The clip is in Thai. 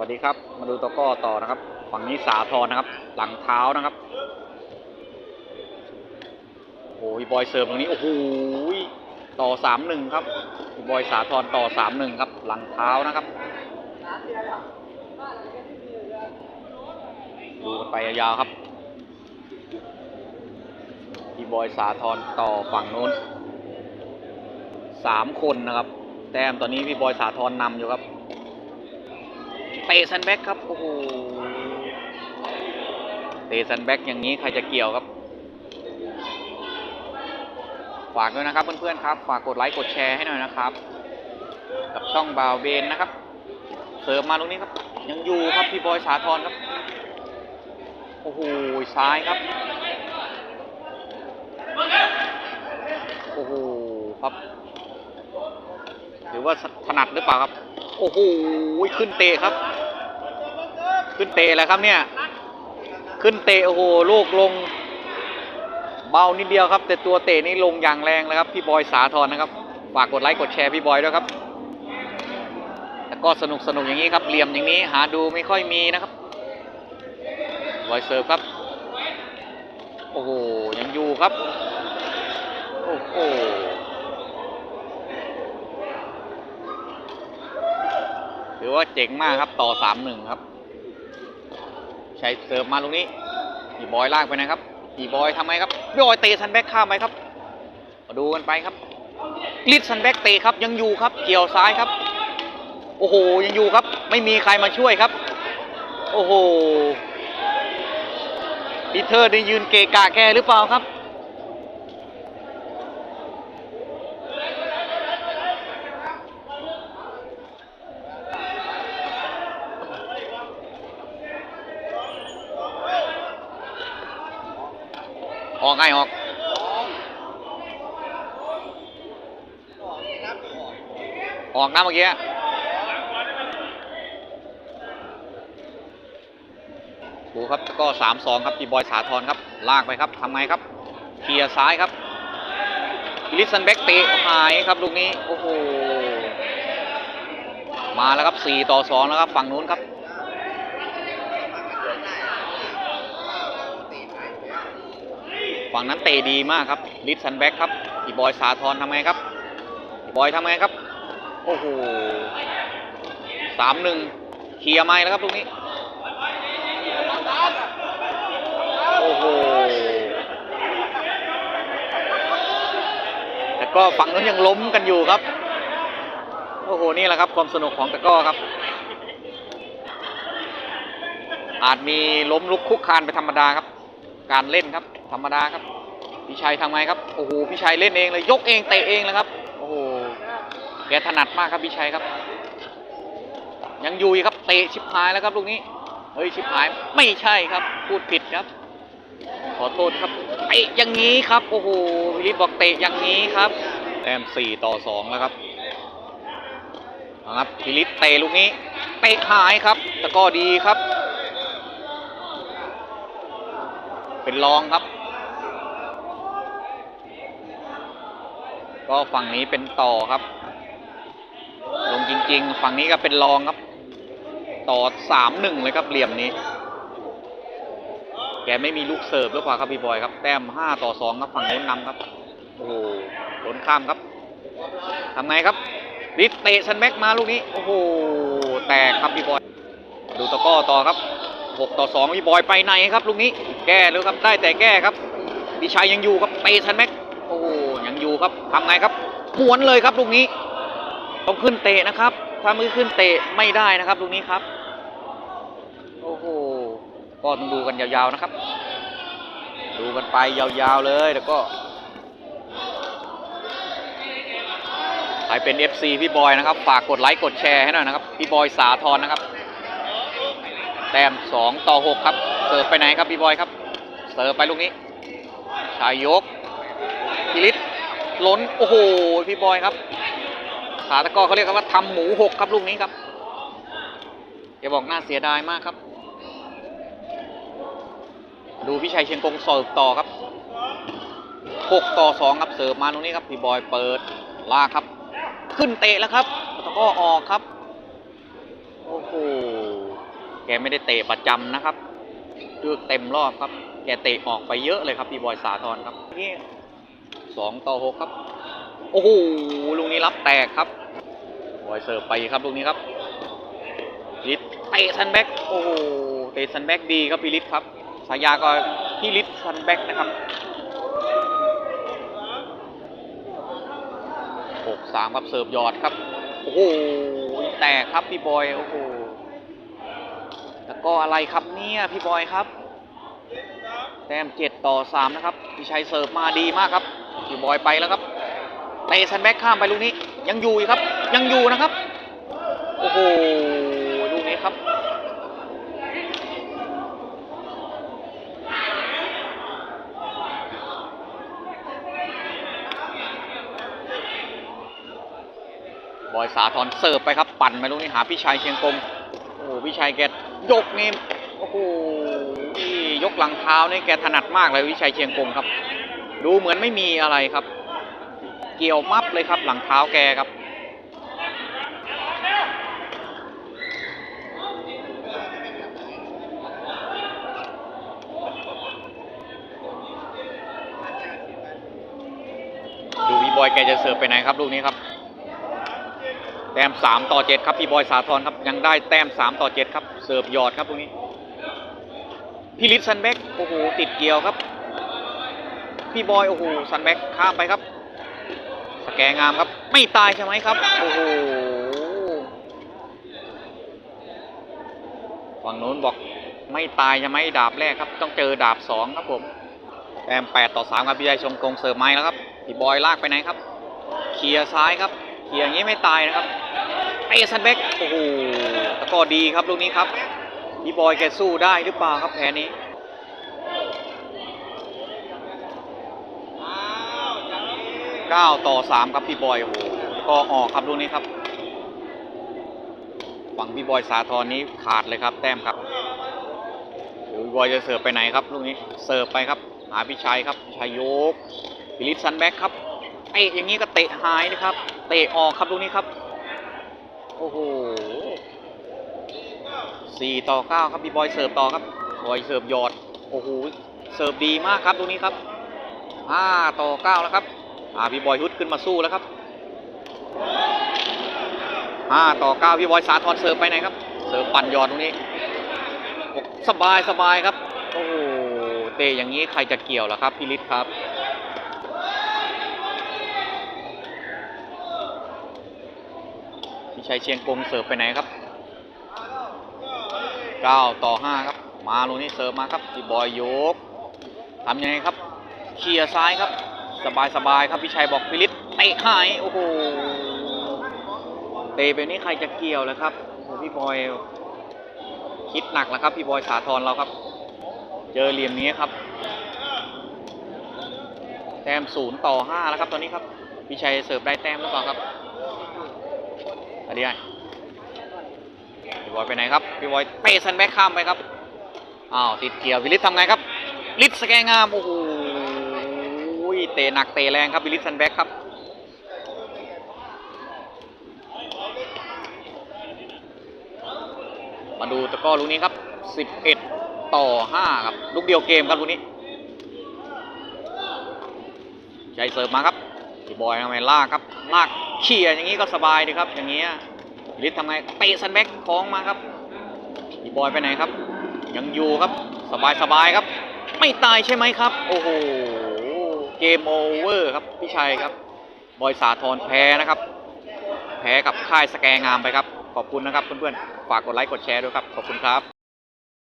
วัสดีครับ มาดูตะก้อต่อนะครับ ฝั่งนี้สาทรนะครับ หลังเท้านะครับโอ้โหพี่บอยเสิร์ฟตรงนี้โอ้โหต่อสามหนึ่งครับพี่บอยสาทรต่อสามหนึ่งครับ หลังเท้านะครับดูกันไปยาวๆครับพี่บอยสาทรต่อฝั่งโน้นสามคนนะครับ แต้มตอนนี้พี่บอยสาทรนำอยู่ครับ เตะซันแบ็กครับ โอ้โห เตะซันแบ็กอย่างนี้ใครจะเกี่ยวครับ ฝากด้วยนะครับเพื่อนๆครับ ฝากกดไลค์กดแชร์ให้หน่อยนะครับ กับช่องบาวเบนนะครับ เสริมมาตรงนี้ครับ ยังอยู่ครับพี่บอยสาทรครับ โอ้โห ซ้ายครับ โอ้โห ครับ หรือว่าถนัดหรือเปล่าครับ โอ้โห ขึ้นเตะครับ ขึ้นเตะแล้วครับเนี่ย ขึ้นเตะโอ้โหลูกลง เบานิดเดียวครับ แต่ตัวเตะนี่ลงอย่างแรงเลยครับพี่บอยสาทรนะครับฝากกดไลค์กดแชร์พี่บอยด้วยครับแล้วก็สนุกสนุกอย่างนี้ครับเหลี่ยมอย่างนี้หาดูไม่ค่อยมีนะครับบอยเซิร์ฟครับโอ้โหยังอยู่ครับโอ้โหถือว่าเจ๋งมากครับต่อสามหนึ่งครับ ใช้เสิร์ฟมาตรงนี้พี่บอยลากไปนะครับพี่บอยทำไงครับพี่บอยเตะซันแบ็กข้ามไปครับ มาดูกันไปครับลิดซันแบ็กเตะครับยังอยู่ครับ เกี่ยวซ้ายครับ โอ้โหยังอยู่ครับ ไม่มีใครมาช่วยครับ โอ้โหปีเตอร์ได้ยืนเกะกะแกหรือเปล่าครับ ออกไงออกออกนะเมื่อกี้ดูครับก็สามสองครับปีบอยสาทรครับ ลากไปครับทำไงครับเคลียร์ซ้ายครับลิสันแบ็กเตะหายครับลูกนี้ โอ้โห มาแล้วครับสี่ต่อสองแล้วครับ ฝั่งนู้นครับ ฝั่งนั้นเตะดีมากครับลิสันแบ็กครับปีบอยสาทรทำไงครับปีบอยทำไงครับ โอ้โหสามหนึ่งเคลียร์ไม้แล้วครับตรงนี้ โอ้โหแต่ก็ฝั่งนั้นยังล้มกันอยู่ครับ โอ้โห นี่แหละครับความสนุกของตะก้อครับ อาจมีล้มลุกคุกคานไปธรรมดาครับ การเล่นครับ ธรรมดาครับพี่ชัยทำไงครับโอ้โหพี่ชัยเล่นเองเลยยกเองเตะเองเลยครับโอ้โหแกถนัดมากครับพี่ชัยครับ ยังอยู่ครับเตะชิบหายแล้วครับลูกนี้เฮ้ยชิบหายไม่ใช่ครับ พูดผิดครับ ขอโทษครับเตะอย่างนี้ครับโอ้โหวิลิตบอกเตะอย่างนี้ครับแต้มสี่ต่อสองแล้วครับครับพิลิตเตะลูกนี้เตะหายครับแต่ก็ดีครับ เป็นรองครับ ก็ฝั่งนี้เป็นต่อครับ ลงจริง ๆ ฝั่งนี้ก็เป็นรองครับ ต่อสามหนึ่งเลยครับเหลี่ยมนี้ แกไม่มีลูกเสิร์ฟหรือเปล่าครับพี่บอยครับ แต้มห้าต่อสองครับฝั่งโน้นนำครับโอ้โหโนข้ามครับทำไงครับริดเตะซันแบ็กมาลูกนี้ โอ้โห แตกครับพี่บอย ดูตะก้อต่อครับ หกต่อสองพี่บอยไปไหนครับลูกนี้ แก้เลยครับได้แต่แก้ครับพี่ชัยยังอยู่ครับเตะซันแบ็กโอ้ยังอยู่ครับทำไงครับหวนเลยครับลูกนี้ ต้องขึ้นเตะนะครับ ถ้ามือขึ้นเตะไม่ได้นะครับลูกนี้ครับ โอ้โหก็ต้องดูกันยาวๆนะครับ ดูกันไปยาวๆเลยแล้วก็ใครเป็น FC พี่บอยนะครับ ฝากกดไลค์กดแชร์ให้หน่อยนะครับ พี่บอยสาทรนะครับ แต้ม2ต่อ6ครับเสิร์ฟไปไหนครับพี่บอยครับเสิร์ฟไปลูกนี้ชายยกพิลิตล้นโอ้โหพี่บอยครับขาตะก้อเขาเรียกว่าทำหมูหกครับลูกนี้ครับแกบอกน่าเสียดายมากครับ ดูพี่ชัยเชียงกงเสิร์ฟต่อครับหกต่อสองครับเสิร์ฟมาตรงนี้ครับพี่บอยเปิดลากครับ ขึ้นเตะแล้วครับตะก้อออกครับโอ้โห แกไม่ได้เตะประจำนะครับคือเต็มรอบครับ แกเตะออกไปเยอะเลยครับพี่บอยสาธรครับนี่สองต่อหกครับ โอ้โหลูกนี้รับแตกครับบอยเสิร์ฟไปครับลูกนี้ครับลิทเตะซันแบ็กโอ้โหเตะซันแบ็กดีครับพี่ลิทครับฉายาก็พี่ลิทซันแบ็กนะครับหกสามครับเสิร์ฟยอดครับ โอ้โหแตกครับพี่บอยโอ้โห แล้วก็อะไรครับเนี่ยพี่บอยครับ แต้มเจ็ดต่อสามนะครับพี่ชัยเสิร์ฟมาดีมากครับพี่บอยไปแล้วครับเตะซันแบ็กข้ามไปลูกนี้ ยังอยู่ครับ ยังอยู่นะครับ โอ้โหลูกนี้ครับบอยสาธรเสิร์ฟไปครับ ปั่นไปลูกนี้หาพี่ชัยเชียงกงโอ้พี่ชัยแก ยกนี่โอ้โหยกหลังเท้านี่แกถนัดมากเลยพี่ชัยเชียงกงครับ ดูเหมือนไม่มีอะไรครับ เกี่ยวมับเลยครับ หลังเท้าแกครับดูพี่บอยแกจะเสิร์ฟไปไหนครับลูกนี้ครับ แต้มสามต่อเจ็ดครับพี่บอยสาธรครับยังได้แต้มสามต่อเจ็ดครับ เสิร์ฟหยอดครับตรงนี้พี่ลิศซันแบ็กโอ้โหติดเกี่ยวครับ พี่บอยโอ้โหซันแบ็กข้ามไปครับ สแกงามครับ ไม่ตายใช่ไหมครับโอ้โหฝั่งโน้นบอกไม่ตายใช่ไหมดาบแรกครับ ต้องเจอดาบสองครับผมแต้มแปดต่อสามครับพี่ชัยชงกงเสิร์ฟไม้แล้วครับพี่บอยลากไปไหนครับเคลียร์ซ้ายครับเคลียร์อย่างนี้ไม่ตายนะครับ เตะซันแบ็กโอ้โหตะกอดีครับลูกนี้ครับพี่บอยแกสู้ได้หรือเปล่าครับแผนนี้9ต่อ3ครับพี่บอยโอ้โหก็ออกครับลูกนี้ครับฝั่งพี่บอยสาธรนี้ขาดเลยครับ แต้มครับเดี๋ยวพี่บอยจะเสิร์ฟไปไหนครับลูกนี้เสิร์ฟไปครับ หาพี่ชัยครับชัยโยกพิลิสซันแบ็กครับเตะอย่างนี้ก็เตะหายนะครับ เตะออกครับลูกนี้ครับ โอ้โหสี่ต่อเก้าครับพี่บอยเสิร์ฟต่อครับบอยเสิร์ฟหยอดโอ้โหเสิร์ฟดีมากครับตรงนี้ครับห้าต่อเก้าแล้วครับอ่าพี่บอยฮุดขึ้นมาสู้แล้วครับห้าต่อเก้าพี่บอยสาธรเสิร์ฟไปไหนครับ เสิร์ฟปั่นหยอดตรงนี้สบายสบายครับโอ้โหเตะอย่างนี้ใครจะเกี่ยวล่ะครับพี่ฤทธิ์ครับ พี่ ชัยเชียงกงเสิร์ฟไปไหนครับ 9 ต่อ 5 ครับ มาลูกนี้เสิร์ฟมาครับพี่บอยยกทำยังไงครับเคลียร์ซ้ายครับ สบายสบายครับพี่ชัยบอกพิลิตเตะหายโอ้โหเตะแบบนี้ใครจะเกี่ยวเลยครับโอ้พี่บอยคิดหนักแล้วครับพี่บอยสาธรเราครับ เจอเหลี่ยมนี้ครับแต้มศูนย์ต่อห้าแล้วครับตอนนี้ครับพี่ชัยเสิร์ฟได้แต้มหรือเปล่าครับ อันนี้ไงพี่บอยไปไหนครับพี่บอยเตะซันแบ็คข้ามไปครับอ้าวติดเกี่ยววิลิตทำไงครับลิศสแกงามโอ้โหเตะหนักเตะแรงครับวิลิตซันแบ็คครับมาดูตะก้อลูกนี้ครับ 11 ต่อ 5 ครับ ลูกเดียวเกมครับลูกนี้ ใจเสิร์ฟมาครับพี่บอยทำไมลากครับ ลากเขี่ยอย่างนี้ก็สบายดีครับ อย่างเงี้ย ลิศทำไงเตะซันแบ็กคล้องมาครับอีบอยไปไหนครับ ยังอยู่ครับสบายสบายครับ ไม่ตายใช่ไหมครับ โอ้โหเกมโอเวอร์ครับพี่ชัยครับ บอยสาธรแพ้นะครับ แพ้กับค่ายสแกงามไปครับ ขอบคุณนะครับเพื่อนๆฝากกดไลค์กดแชร์ด้วยครับขอบคุณครับ